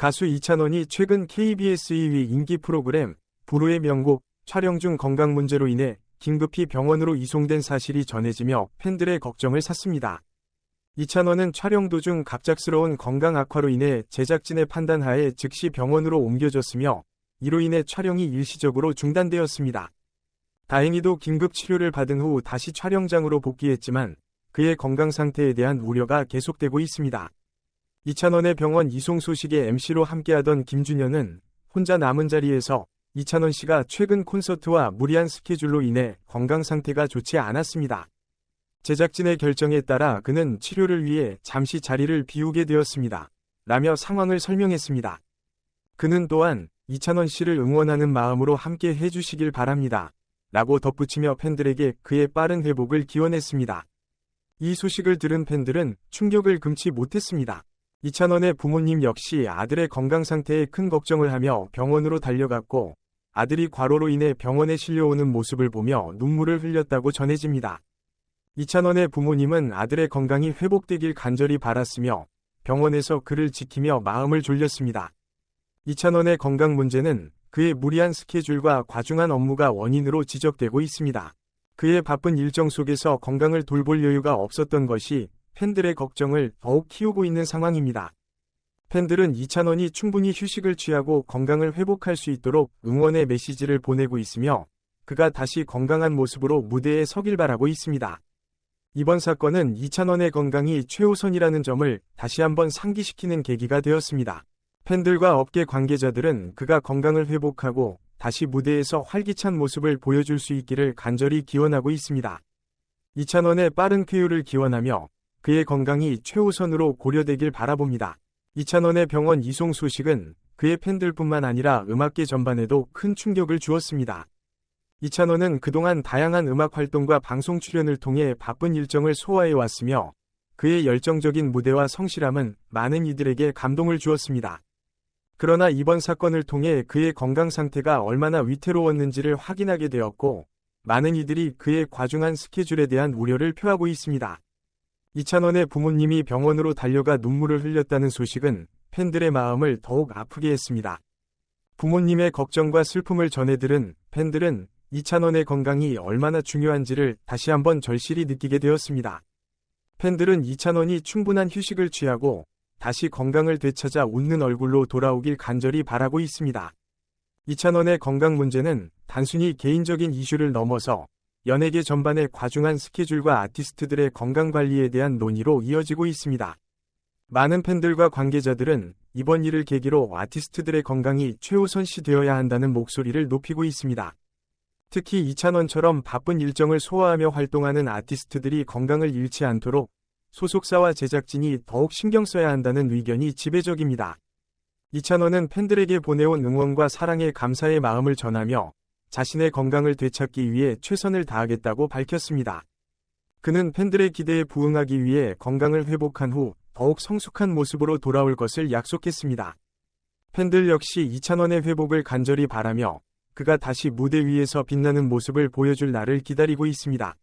가수 이찬원이 최근 KBS 2위 인기 프로그램 불후의 명곡 촬영 중 건강 문제로 인해 긴급히 병원으로 이송된 사실이 전해지며 팬들의 걱정을 샀습니다. 이찬원은 촬영 도중 갑작스러운 건강 악화로 인해 제작진의 판단하에 즉시 병원으로 옮겨졌으며 이로 인해 촬영이 일시적으로 중단되었습니다. 다행히도 긴급 치료를 받은 후 다시 촬영장으로 복귀했지만 그의 건강 상태에 대한 우려가 계속되고 있습니다. 이찬원의 병원 이송 소식에 MC로 함께하던 김준현은 혼자 남은 자리에서 이찬원 씨가 최근 콘서트와 무리한 스케줄로 인해 건강 상태가 좋지 않았습니다. 제작진의 결정에 따라 그는 치료를 위해 잠시 자리를 비우게 되었습니다. 라며 상황을 설명했습니다. 그는 또한 이찬원 씨를 응원하는 마음으로 함께 해주시길 바랍니다. 라고 덧붙이며 팬들에게 그의 빠른 회복을 기원했습니다. 이 소식을 들은 팬들은 충격을 금치 못했습니다. 이찬원의 부모님 역시 아들의 건강 상태에 큰 걱정을 하며 병원으로 달려갔고 아들이 과로로 인해 병원에 실려오는 모습을 보며 눈물을 흘렸다고 전해집니다. 이찬원의 부모님은 아들의 건강이 회복되길 간절히 바랐으며 병원에서 그를 지키며 마음을 졸렸습니다. 이찬원의 건강 문제는 그의 무리한 스케줄과 과중한 업무가 원인으로 지적되고 있습니다. 그의 바쁜 일정 속에서 건강을 돌볼 여유가 없었던 것이 팬들의 걱정을 더욱 키우고 있는 상황입니다. 팬들은 이찬원이 충분히 휴식을 취하고 건강을 회복할 수 있도록 응원의 메시지를 보내고 있으며 그가 다시 건강한 모습으로 무대에 서길 바라고 있습니다. 이번 사건은 이찬원의 건강이 최우선이라는 점을 다시 한번 상기시키는 계기가 되었습니다. 팬들과 업계 관계자들은 그가 건강을 회복하고 다시 무대에서 활기찬 모습을 보여줄 수 있기를 간절히 기원하고 있습니다. 이찬원의 빠른 쾌유를 기원하며 그의 건강이 최우선으로 고려되길 바라봅니다. 이찬원의 병원 이송 소식은 그의 팬들뿐만 아니라 음악계 전반에도 큰 충격을 주었습니다. 이찬원은 그동안 다양한 음악 활동과 방송 출연을 통해 바쁜 일정을 소화해 왔으며 그의 열정적인 무대와 성실함은 많은 이들에게 감동을 주었습니다. 그러나 이번 사건을 통해 그의 건강 상태가 얼마나 위태로웠는지를 확인하게 되었고 많은 이들이 그의 과중한 스케줄에 대한 우려를 표하고 있습니다. 이찬원의 부모님이 병원으로 달려가 눈물을 흘렸다는 소식은 팬들의 마음을 더욱 아프게 했습니다. 부모님의 걱정과 슬픔을 전해들은 팬들은 이찬원의 건강이 얼마나 중요한지를 다시 한번 절실히 느끼게 되었습니다. 팬들은 이찬원이 충분한 휴식을 취하고 다시 건강을 되찾아 웃는 얼굴로 돌아오길 간절히 바라고 있습니다. 이찬원의 건강 문제는 단순히 개인적인 이슈를 넘어서 연예계 전반의 과중한 스케줄과 아티스트들의 건강 관리에 대한 논의로 이어지고 있습니다. 많은 팬들과 관계자들은 이번 일을 계기로 아티스트들의 건강이 최우선시 되어야 한다는 목소리를 높이고 있습니다. 특히 이찬원처럼 바쁜 일정을 소화하며 활동하는 아티스트들이 건강을 잃지 않도록 소속사와 제작진이 더욱 신경 써야 한다는 의견이 지배적입니다. 이찬원은 팬들에게 보내온 응원과 사랑에 감사의 마음을 전하며 자신의 건강을 되찾기 위해 최선을 다하겠다고 밝혔습니다. 그는 팬들의 기대에 부응하기 위해 건강을 회복한 후 더욱 성숙한 모습으로 돌아올 것을 약속했습니다. 팬들 역시 이찬원의 회복을 간절히 바라며 그가 다시 무대 위에서 빛나는 모습을 보여줄 날을 기다리고 있습니다.